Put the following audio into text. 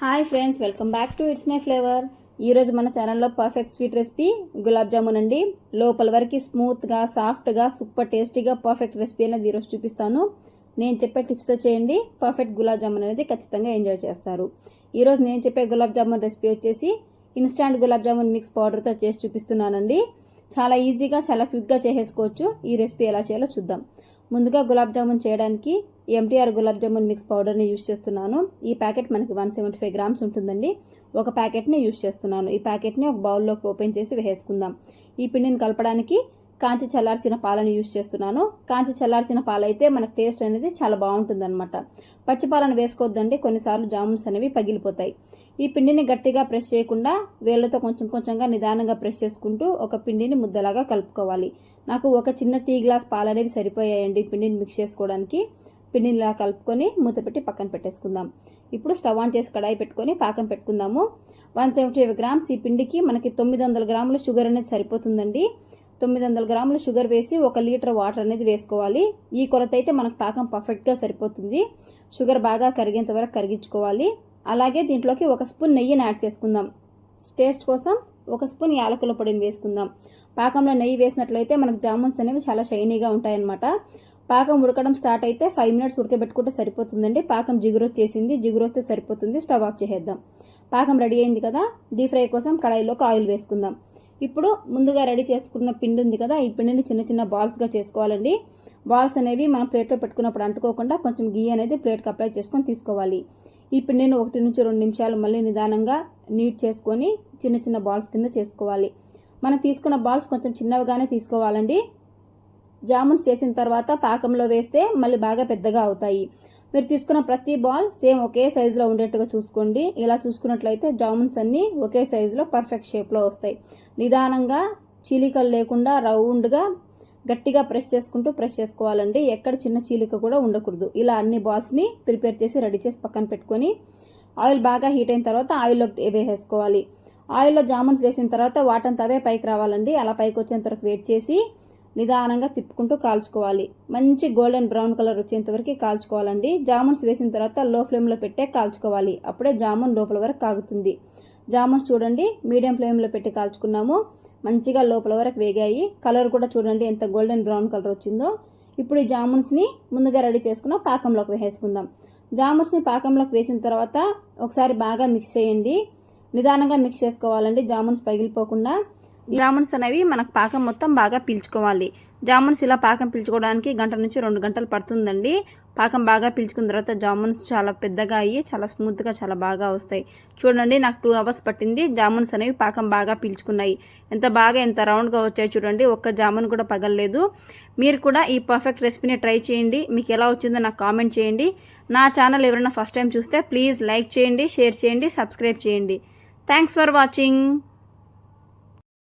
Hi friends welcome back to it's my flavour. ఈరోజు మన ఛానల్లో perfect sweet recipe gulab jamun అండి. లోపల వరకు స్మూత్గా సాఫ్ట్గా సూపర్ టేస్టీగా పర్ఫెక్ట్ రెసిపీ అనేది ఈరోజు చూపిస్తాను. నేను చెప్పే టిప్స్తో చేయండి. పర్ఫెక్ట్ గులాబ్ జామున్ అనేది ఖచ్చితంగా ఎంజాయ్ చేస్తారు. ఈరోజు నేను చెప్పే గులాబ్ జామున్ రెసిపీ వచ్చేసి ఇన్స్టాంట్ గులాబ్ జామున్ మిక్స్ పౌడర్తో చేసి చూపిస్తున్నానండి. చాలా ఈజీగా చాలా క్విక్గా చేసేసుకోవచ్చు. ఈ రెసిపీ ఎలా చేయాలో చూద్దాం. ముందుగా గులాబ్ జామున్ చేయడానికి ఎంటీఆర్ గులాబ్ జామున్ మిక్స్ పౌడర్ని యూస్ చేస్తున్నాను. ఈ ప్యాకెట్ మనకి వన్ సెవెంటీ ఫైవ్ గ్రామ్స్ ఉంటుందండి. ఒక ప్యాకెట్ని యూస్ చేస్తున్నాను. ఈ ప్యాకెట్ని ఒక బౌల్లోకి ఓపెన్ చేసి వేసుకుందాం. ఈ పిండిని కలపడానికి కాంచి చల్లార్చిన పాలను యూస్ చేస్తున్నాను. కాంచి చల్లార్చిన పాలైతే మనకు టేస్ట్ అనేది చాలా బాగుంటుందన్నమాట. పచ్చి పాలను వేసుకోవద్దండి కొన్నిసార్లు జామున్స్ అనేవి పగిలిపోతాయి. ఈ పిండిని గట్టిగా ప్రెస్ చేయకుండా వేళ్ళతో కొంచెం కొంచెంగా నిదానంగా ప్రెస్ చేసుకుంటూ ఒక పిండిని ముద్దలాగా కలుపుకోవాలి. నాకు ఒక చిన్న టీ గ్లాస్ పాలు అనేవి సరిపోయాయండి పిండిని మిక్స్ చేసుకోవడానికి. పిండిని ఇలా కలుపుకొని మూత పెట్టి పక్కన పెట్టేసుకుందాం. ఇప్పుడు స్టవ్ ఆన్ చేసి కడాయి పెట్టుకొని పాకం పెట్టుకుందాము. వన్ సెవెంటీ ఫైవ్ గ్రామ్స్ ఈ పిండికి మనకి తొమ్మిది వందల గ్రాముల షుగర్ అనేది సరిపోతుందండి. తొమ్మిది వందల గ్రాముల షుగర్ వేసి ఒక లీటర్ వాటర్ అనేది వేసుకోవాలి. ఈ కొలత అయితే మనకు పాకం పర్ఫెక్ట్గా సరిపోతుంది. షుగర్ బాగా కరిగేంత వరకు కరిగించుకోవాలి. అలాగే దీంట్లోకి ఒక స్పూన్ నెయ్యిని యాడ్ చేసుకుందాం. టేస్ట్ కోసం ఒక స్పూన్ యాలకుల పొడిని వేసుకుందాం. పాకంలో నెయ్యి వేసినట్లయితే మనకు జామున్స్ అనేవి చాలా షైనీగా ఉంటాయన్నమాట. పాకం ఉడకడం స్టార్ట్ అయితే ఫైవ్ మినిట్స్ ఉడకబెట్టుకుంటే సరిపోతుందండి. పాకం జిగురు వచ్చేసింది జిగురు వస్తే సరిపోతుంది. స్టవ్ ఆఫ్ చేసేద్దాం. పాకం రెడీ అయింది కదా డీప్ ఫ్రై కోసం కడాయిలోకి ఆయిల్ వేసుకుందాం. ఇప్పుడు ముందుగా రెడీ చేసుకున్న పిండి ఉంది కదా ఈ పిండిని చిన్న చిన్న బాల్స్గా చేసుకోవాలండి. బాల్స్ అనేవి మనం ప్లేట్లో పెట్టుకున్నప్పుడు అంటుకోకుండా కొంచెం గీ అనేది ప్లేట్కి అప్లై చేసుకొని తీసుకోవాలి. ఈ పిండిని ఒకటి నుంచి రెండు నిమిషాలు మళ్ళీ నిదానంగా నీట్ చేసుకొని చిన్న చిన్న బాల్స్ కింద చేసుకోవాలి. మనం తీసుకున్న బాల్స్ కొంచెం చిన్నవిగానే తీసుకోవాలండి. జామున్స్ చేసిన తర్వాత పాకంలో వేస్తే మళ్ళీ బాగా పెద్దగా అవుతాయి. మీరు తీసుకున్న ప్రతి బాల్ సేమ్ ఒకే సైజులో ఉండేట్టుగా చూసుకోండి. ఇలా చూసుకున్నట్లయితే జామున్స్ అన్నీ ఒకే సైజులో పర్ఫెక్ట్ షేప్లో వస్తాయి. నిదానంగా చీలికలు లేకుండా రౌండ్గా గట్టిగా ప్రెస్ చేసుకుంటూ ప్రెస్ చేసుకోవాలండి. ఎక్కడ చిన్న చీలిక కూడా ఉండకూడదు. ఇలా అన్ని బాల్స్ని ప్రిపేర్ చేసి రెడీ చేసి పక్కన పెట్టుకొని ఆయిల్ బాగా హీట్ అయిన తర్వాత ఆయిల్లో వేసేసుకోవాలి. ఆయిల్లో జామున్స్ వేసిన తర్వాత వాటంతా అవే పైకి రావాలండి. అలా పైకి వచ్చేంత వరకు వెయిట్ చేసి నిదానంగా తిప్పుకుంటూ కాల్చుకోవాలి. మంచి గోల్డెన్ బ్రౌన్ కలర్ వచ్చేంత వరకు కాల్చుకోవాలండి. జామున్స్ వేసిన తర్వాత లో ఫ్లేమ్లో పెట్టే కాల్చుకోవాలి. అప్పుడే జామున్ లోపల వరకు కాగుతుంది. జామున్స్ చూడండి మీడియం ఫ్లేమ్లో పెట్టి కాల్చుకున్నాము. మంచిగా లోపల వరకు వేగాయి. కలర్ కూడా చూడండి ఎంత గోల్డెన్ బ్రౌన్ కలర్ వచ్చిందో. ఇప్పుడు ఈ జామున్స్ని ముందుగా రెడీ చేసుకున్న పాకంలోకి వేసేసుకుందాం. జామున్స్ని పాకంలోకి వేసిన తర్వాత ఒకసారి బాగా మిక్స్ చేయండి. నిదానంగా మిక్స్ చేసుకోవాలండి. జామున్స్ పగిలిపోకుండా. జామున్స్ అనేవి మనకు పాకం మొత్తం బాగా పీల్చుకోవాలి. జామున్స్ ఇలా పాకం పీల్చుకోవడానికి గంట నుంచి రెండు గంటలు పడుతుందండి. పాకం బాగా పీల్చుకున్న తర్వాత జామున్స్ చాలా పెద్దగా అయ్యి చాలా స్మూత్గా చాలా బాగా వస్తాయి. చూడండి నాకు టూ అవర్స్ పట్టింది. జామున్స్ అనేవి పాకం బాగా పీల్చుకున్నాయి. ఎంత బాగా ఎంత రౌండ్గా వచ్చాయి చూడండి. ఒక్క జామున్ కూడా పగలలేదు. మీరు కూడా ఈ పర్ఫెక్ట్ రెసిపీని ట్రై చేయండి. మీకు ఎలా వచ్చిందో నాకు కామెంట్ చేయండి. నా ఛానల్ ఎవరైనా ఫస్ట్ టైం చూస్తే ప్లీజ్ లైక్ చేయండి షేర్ చేయండి సబ్స్క్రైబ్ చేయండి. Thanks for watching